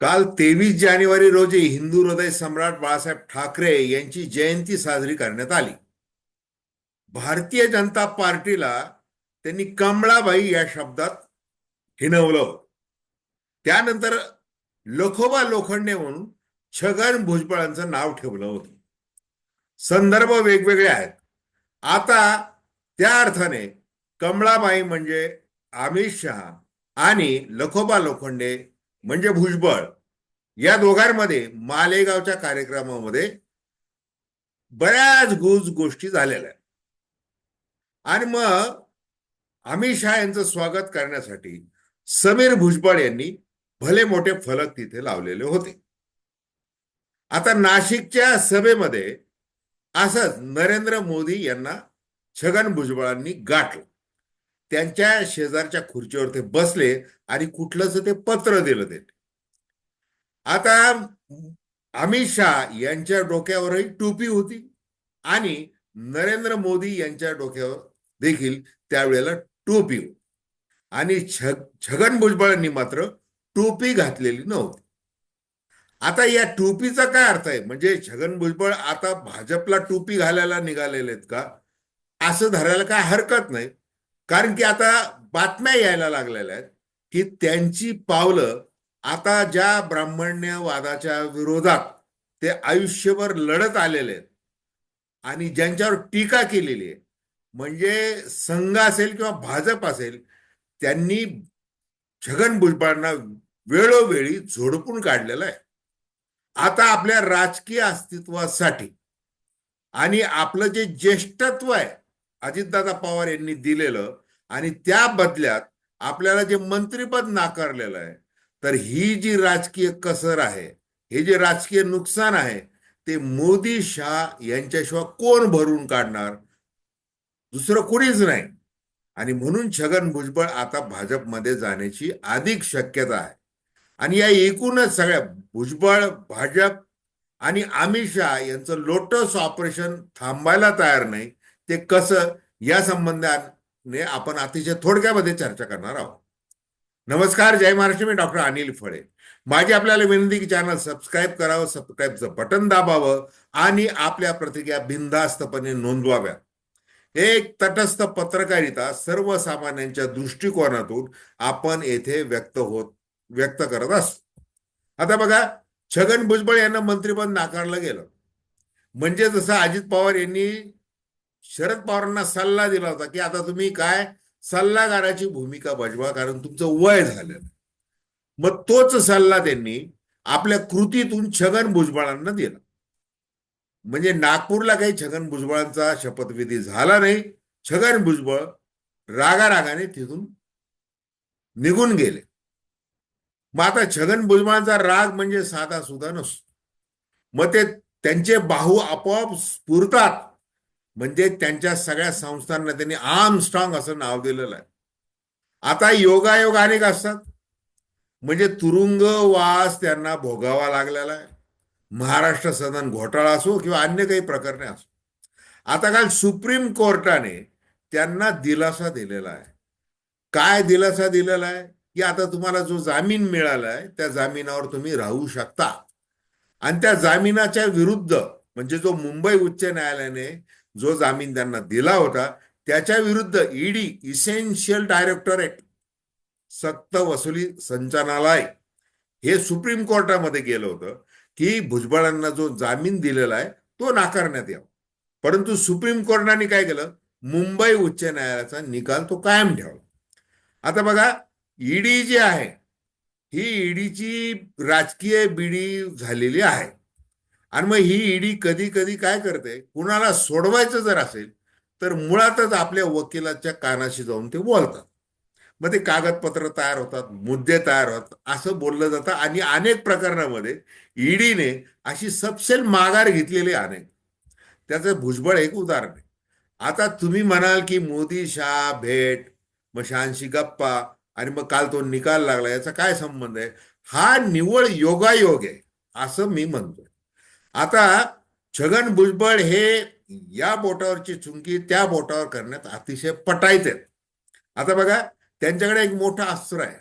काल तेवीस जानेवारी रोजी हिंदू हृदय सम्राट बाळासाहेब ठाकरे यांची जयंती साजरी करण्यात आली. भारतीय जनता पार्टीला त्यांनी कमळाबाई या शब्दात हिणवलं त्यानंतर लखोबा लोखंडे म्हणून छगन भुजबळांचं नाव ठेवलं होतं. संदर्भ वेगवेगळे आहेत. आता त्या अर्थाने कमळाबाई म्हणजे अमित शहा आणि लखोबा लोखंडे म्हणजे भुजबळ. या दोघांमध्ये मालेगावच्या कार्यक्रमामध्ये बऱ्याच गुज गोष्टी झालेल्या आणि मग अमित शहा यांचं स्वागत करण्यासाठी समीर भुजबळ यांनी भले मोठे फलक तिथे लावलेले होते. आता नाशिकच्या सभेमध्ये असंच नरेंद्र मोदी यांना छगन भुजबळांनी गाठलं. त्यांच्या शेजारच्या खुर्चीवर ते बसले आणि कुठलंच ते पत्र दिलं त्यांनी. आता अमित शहा यांच्या डोक्यावरही टोपी होती आणि नरेंद्र मोदी यांच्या डोक्यावर देखील त्यावेळेला टोपी होती. आणि छ छगन भुजबळांनी मात्र टोपी घातलेली नव्हती. आता या टोपीचा काय अर्थ आहे? म्हणजे छगन भुजबळ आता भाजपला टोपी घालायला निघालेले आहेत का? असं धरायला काय हरकत नाही. कारण की आता बातम्या यायला लागलेल्या आहेत की त्यांची पावलं आता ज्या ब्राह्मण्यवादाच्या विरोधात ते आयुष्यभर लढत आलेले आहेत आणि ज्यांच्यावर टीका केलेली आहे म्हणजे संघ असेल किंवा भाजप असेल त्यांनी छगन भुजबळांना वेळोवेळी झोडपून काढलेलं आहे. आता आपल्या राजकीय अस्तित्वासाठी आणि आपलं जे ज्येष्ठत्व आहे अजितदादा पवार यांनी दिलेलं आणि त्या बदल्यात आपल्याला जे मंत्रीपद नाकारलेलं आहे तर ही जी राजकीय कसर आहे हे जे राजकीय नुकसान आहे ते मोदी शाह यांच्याशिवाय कोण भरून काढणार? दुसरं कोणीच नाही. आणि म्हणून छगन भुजबळ आता भाजपमध्ये जाण्याची अधिक शक्यता आहे. आणि या एकूणच सगळ्या भुजबळ भाजप आणि अमित शहा यांचं लोटस ऑपरेशन थांबायला तयार नाही. ते कसं या संबंधाने आपण अतिशय थोडक्यामध्ये चर्चा करणार आहोत. नमस्कार जय महाराष्ट्र मी डॉक्टर अनिल फळे. माझी आपल्याला विनंती की चॅनल सबस्क्राईब करावं सबस्क्राईबचं बटन दाबावं आणि आपल्या प्रतिक्रिया बिनधास्तपणे नोंदवाव्या. एक तटस्थ पत्रकारिता सर्वसामान्यांच्या दृष्टिकोनातून आपण येथे व्यक्त होत व्यक्त करत असतो आता बघा छगन भुजबळ यांना मंत्रिपद नाकारलं गेलं. म्हणजे जसं अजित पवार यांनी शरद पवारांना सल्ला दिला होता की आता तुम्ही काय सल्लागाराची भूमिका बजवा कारण तुमचं वय झालं. मग तोच सल्ला त्यांनी आपल्या कृतीतून छगन भुजबळांना दिला. म्हणजे नागपूरला काही छगन भुजबळांचा शपथविधी झाला नाही. छगन भुजबळ रागारागाने तिथून निघून गेले. मग आता छगन भुजबळांचा राग म्हणजे साधा सुद्धा नसतो. मग ते त्यांचे बाहू आपोआप स्फुरतात. म्हणजे त्यांच्या सगळ्या संस्थांना त्यांनी आर्म स्ट्रॉंग असं नाव दिलेलं आहे. आता योगायोग अनेक असतात. म्हणजे तुरुंगवास त्यांना भोगावा लागलेला आहे. महाराष्ट्र सदन घोटाळा असो किंवा अन्य काही प्रकरणे असो. आता काल सुप्रीम कोर्टाने त्यांना दिलासा दिलेला आहे. काय दिलासा दिलेला आहे? की आता तुम्हाला जो जामीन मिळाला आहे त्या जामिनावर तुम्ही राहू शकता. आणि त्या जामिनाच्या विरुद्ध म्हणजे जो मुंबई उच्च न्यायालयाने जो जामीन त्यांना दिला होता त्याच्या विरुद्ध ईडी इसेन्शियल डायरेक्टरेट सक्त वसुली संचालनालय हे सुप्रीम कोर्टामध्ये गेलं होतं की भुजबळांना जो जामीन दिलेला आहे तो नाकारण्यात यावा. परंतु सुप्रीम कोर्टाने काय केलं? मुंबई उच्च न्यायालयाचा निकाल तो कायम ठेवला. आता बघा ईडी जी आहे ही ईडीची राजकीय बिडी झालेली आहे. आणि मग ही ईडी कधी कधी काय करते? कुणाला सोडवायचं जर असेल तर मुळातच आपल्या वकिलाच्या कानाशी जाऊन ते बोलतात. मग ते कागदपत्र तयार होतात मुद्दे तयार होतात असं बोललं जातं. आणि अनेक प्रकरणामध्ये ईडीने अशी सपशेल माघार घेतलेली अनेक. त्याचं भुजबळ एक उदाहरण आहे. आता तुम्ही म्हणाल की मोदी शाह भेट मग शहाशी गप्पा आणि मग काल तो निकाल लागला याचा काय संबंध आहे? हा निव्वळ योगायोग आहे असं मी म्हणतोय. आता छगन भुजबळ हे या बोटावरची चुंकी त्या बोटावर करण्यात अतिशय पटायचे. आता बघा त्यांच्याकडे एक मोठं अस्त्र आहे.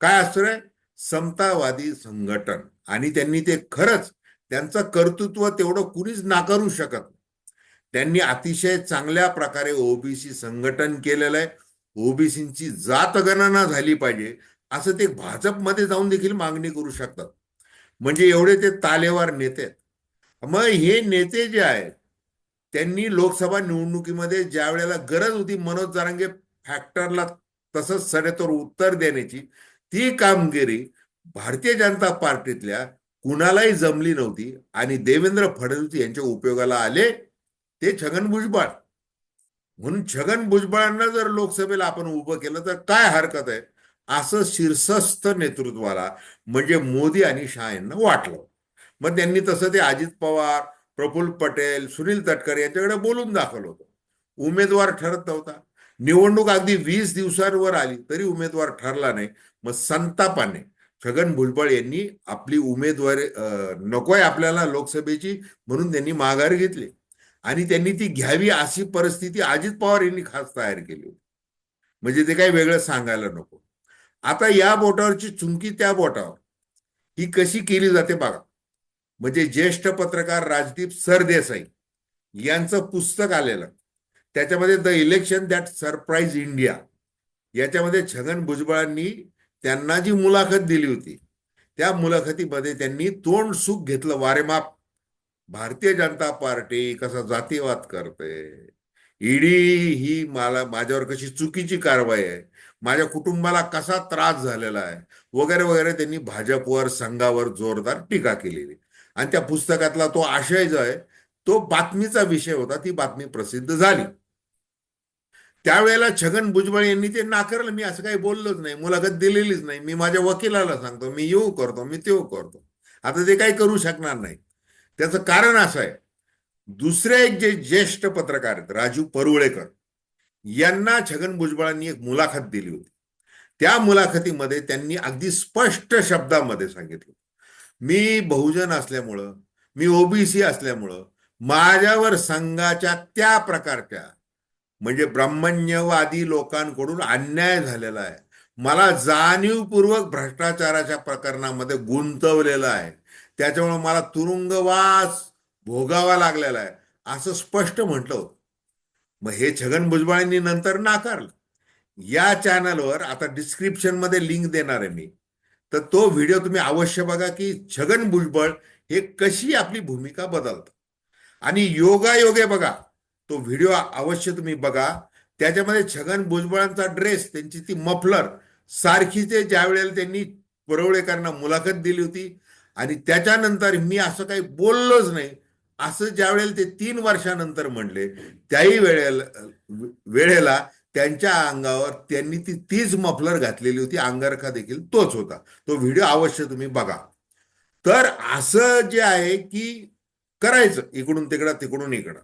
काय अस्त्र आहे समतावादी संघटन. आणि त्यांनी ते खरंच त्यांचं कर्तृत्व तेवढं कुणीच नाकारू शकत त्यांनी अतिशय चांगल्या प्रकारे ओबीसी संघटन केलेलं आहे. ओबीसीची जात गणना झाली पाहिजे. असं ते भाजपमध्ये जाऊन देखील मागणी करू शकतात. म्हणजे एवढे ते तालेवार नेते आहेत. मग हे नेते जे आहेत त्यांनी लोकसभा निवडणुकीमध्ये ज्या वेळेला गरज होती मनोज जारांगे फॅक्टरला तसंच सडेतोर उत्तर देण्याची ती कामगिरी भारतीय जनता पार्टीतल्या कुणालाही जमली नव्हती आणि देवेंद्र फडणवीस यांच्या उपयोगाला आले ते छगन भुजबळ. म्हणून छगन भुजबळांना जर लोकसभेला आपण उभं केलं तर काय हरकत आहे? असं शीर्षस्थ नेतृत्वाला म्हणजे मोदी आणि शहा यांना वाटलं. मग त्यांनी तसं ते अजित पवार प्रफुल्ल पटेल सुनील तटकर यांच्याकडे बोलून दाखवलं होतं. उमेदवार ठरत नव्हता. निवडणूक अगदी वीस दिवसांवर आली तरी उमेदवार ठरला नाही. मग संतापाने छगन भुजबळ यांनी आपली उमेदवारी नकोय आपल्याला लोकसभेची म्हणून त्यांनी माघार घेतली. आणि त्यांनी ती घ्यावी अशी परिस्थिती अजित पवार यांनी खास तयार केली होती. म्हणजे ते काही वेगळं सांगायला नको. आता या बोटावरची चुमकी त्या बोटावर. ही कशी केली जाते बघा. म्हणजे ज्येष्ठ पत्रकार राजदीप सरदेसाई यांचं पुस्तक आलेलं. त्याच्यामध्ये the election that surprise India याच्यामध्ये छगन भुजबळांनी त्यांना जी मुलाखत दिली होती त्या मुलाखतीमध्ये त्यांनी तोंड सुख घेतलं. वारेमाप भारतीय जनता पार्टी कसा जातीवाद करते? ईडी ही मला माझ्यावर कशी चुकीची कारवाई आहे? माझ्या कुटुंबाला कसा त्रास झालेला आहे? वगैरे वगैरे त्यांनी भाजपवर संघावर जोरदार टीका केलेली. आणि त्या पुस्तकातला तो आशय जो आहे तो बातमीचा विषय होता ती बातमी प्रसिद्ध झाली. त्यावेळेला छगन भुजबळ यांनी ते नाकारलं. मी असं काही बोललोच नाही मुलाखत दिलेलीच नाही. मी माझ्या वकिलाला सांगतो मी येऊ करतो मी तेऊ करतो. आता ते काही करू शकणार नाही. त्याचं कारण असं आहे दुसरे एक जे ज्येष्ठ पत्रकार आहेत राजू परुळेकर यांना छगन भुजबळांनी एक मुलाखत दिली होती. त्या मुलाखतीमध्ये त्यांनी अगदी स्पष्ट शब्दामध्ये सांगितलं मी बहुजन असल्यामुळं मी ओबीसी असल्यामुळं माझ्यावर संघाच्या त्या प्रकारच्या म्हणजे ब्रह्मण्यवादी लोकांकडून अन्याय झालेला आहे. मला जाणीवपूर्वक भ्रष्टाचाराच्या प्रकरणामध्ये गुंतवलेलं आहे. त्याच्यामुळे मला तुरुंगवास भोगावा लागलेला आहे असं स्पष्ट म्हटलं होतं. मग हे छगन भुजबळांनी नंतर नाकारलं. या चॅनलवर आता डिस्क्रिप्शनमध्ये लिंक देणार आहे मी. तर तो व्हिडिओ तुम्ही अवश्य बघा की छगन भुजबळ हे कशी आपली भूमिका बदलतात. आणि योगायोगे बघा तो व्हिडिओ अवश्य तुम्ही बघा. त्याच्यामध्ये छगन भुजबळांचा ड्रेस त्यांची ती मफलर सारखी ते ज्या वेळेला त्यांनी परवळेकरांना मुलाखत दिली होती. आणि त्याच्यानंतर मी असं काही बोललोच नाही. असं ज्या वेळेला ते तीन वर्षानंतर म्हणले त्याही वेळेला वेळेला त्यांच्या अंगावर त्यांनी ती तीच मफलर घातलेली होती. अंगारखा देखील तोच होता. तो व्हिडिओ अवश्य तुम्ही बघा. तर असं जे आहे की करायचं इकडून तिकडं तिकडून इकडं.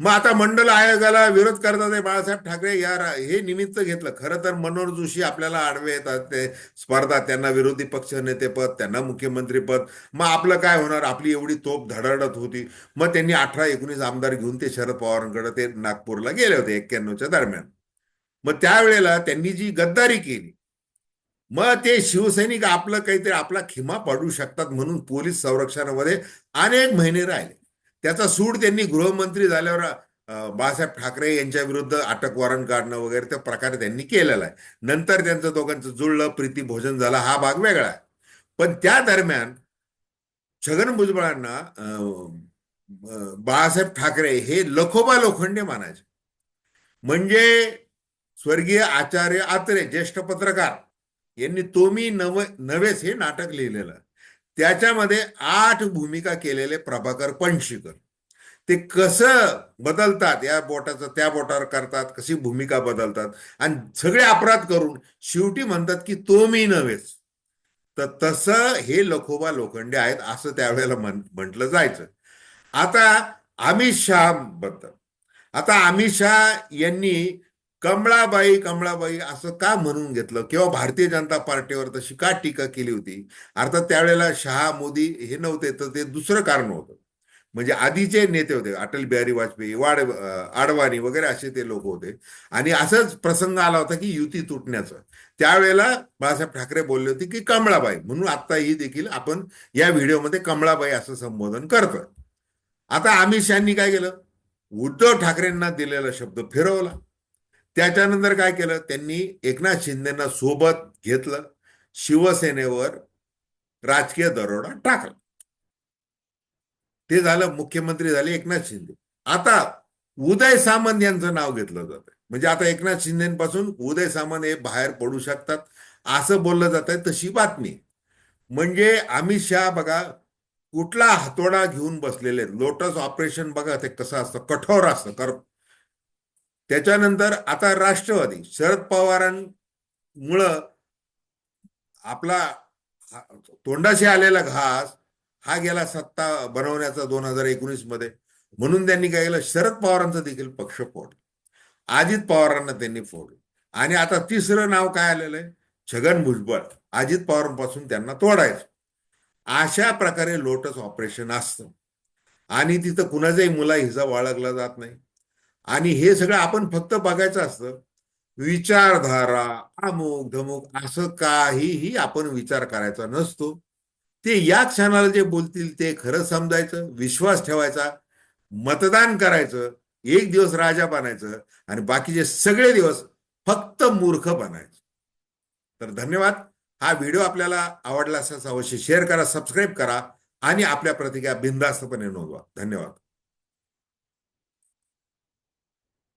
मग आता मंडल आयोगाला विरोध करतात बाळासाहेब ठाकरे. या हे निमित्त घेतलं. खरं तर मनोहर जोशी आपल्याला आडवे येतात. ते स्पर्धा त्यांना विरोधी पक्ष नेतेपद त्यांना मुख्यमंत्रीपद मग आपलं काय होणार? आपली एवढी तोप धडाडत होती. मग त्यांनी अठरा एकोणीस आमदार घेऊन ते शरद पवारांकडे ते नागपूरला गेले होते एक्क्याण्णवच्या दरम्यान. मग त्यावेळेला त्यांनी जी गद्दारी केली मग ते शिवसैनिक आपलं काहीतरी आपला खिमा पाडू शकतात म्हणून पोलीस संरक्षणामध्ये अनेक महिने राहिले. त्याचा सूड त्यांनी गृहमंत्री झाल्यावर बाळासाहेब ठाकरे यांच्या विरुद्ध अटक वॉरंट काढणं वगैरे त्या प्रकारे त्यांनी केलेला आहे. नंतर त्यांचं दोघांचं जुळलं प्रीती भोजन झाला हा भाग वेगळा आहे. पण त्या दरम्यान छगन भुजबळांना अं, बाळासाहेब ठाकरे हे लखोबा लोखंडे मानायचे. म्हणजे स्वर्गीय आचार्य आत्रे ज्येष्ठ पत्रकार यांनी तोमी नव नवेस हे नाटक लिहिलेलं. त्याच्यामध्ये आठ भूमिका केलेले प्रभाकर पणशीकर. ते कसं बदलतात या बोटाचं त्या बोटावर करतात कशी भूमिका बदलतात आणि सगळे अपराध करून शेवटी म्हणतात की तो मी नव्हेच तर तसं हे लखोबा लोखंडे आहेत असं त्यावेळेला म्हण म्हटलं जायचं. आता अमित शहा बद्दल. आता अमित शहा यांनी कमळाबाई कमळाबाई असं का म्हणून घेतलं? किंवा भारतीय जनता पार्टीवर तशी का टीका केली होती? अर्थात त्यावेळेला शहा मोदी हे नव्हते तर ते दुसरं कारण होतं. म्हणजे आधीचे नेते होते अटल बिहारी वाजपेयी वाड आडवाणी वगैरे असे ते लोक होते. आणि असंच प्रसंग आला होता की युती तुटण्याचा. त्यावेळेला बाळासाहेब ठाकरे बोलले होते की कमळाबाई म्हणून आता ही देखील आपण या व्हिडिओमध्ये कमळाबाई असं संबोधन करतोय. आता अमित शहानी काय केलं? उद्धव ठाकरेंना दिलेला शब्द फिरवला. त्याच्यानंतर काय केलं? त्यांनी एकनाथ शिंदेना सोबत घेतलं. शिवसेनेवर राजकीय दरोडा टाकला. ते झालं मुख्यमंत्री झाले एकनाथ शिंदे. आता उदय सामंत यांचं नाव घेतलं जातं म्हणजे आता एकनाथ शिंदेपासून उदय सामंत हे बाहेर पडू शकतात. असं बोललं जात आहे तशी बातमी. म्हणजे अमित शहा बघा कुठला हातोडा घेऊन बसलेले लोटस ऑपरेशन बघा ते कसं असतं कठोर असतं कर त्याच्यानंतर आता राष्ट्रवादी शरद पवारांमुळं आपला तोंडाशी आलेला घास हा गेला सत्ता बनवण्याचा दोन हजार एकोणीसमध्ये म्हणून त्यांनी काय केलं? शरद पवारांचा देखील पक्ष फोड अजित पवारांना त्यांनी फोडलं. आणि आता तिसरं नाव काय आलेलं आहे? छगन भुजबळ. अजित पवारांपासून त्यांना तोडायचं. अशा प्रकारे लोटस ऑपरेशन असतं. आणि तिथं कुणाचाही मुला हिजा बाळगला जात नाही. आणि हे सगळं आपण फक्त बघायचं असतं विचारधारा अमुक धमुक असं काहीही आपण विचार करायचा नसतो. ते या क्षणाला जे बोलतील ते खरं समजायचं विश्वास ठेवायचा मतदान करायचं एक दिवस राजा बनायचं आणि बाकीचे सगळे दिवस फक्त मूर्ख बनायचं. तर धन्यवाद. हा व्हिडिओ आपल्याला आवडला असं अवश्य शेअर करा सबस्क्राईब करा आणि आपल्या प्रतिक्रिया बिनधास्तपणे नोंदवा. धन्यवाद.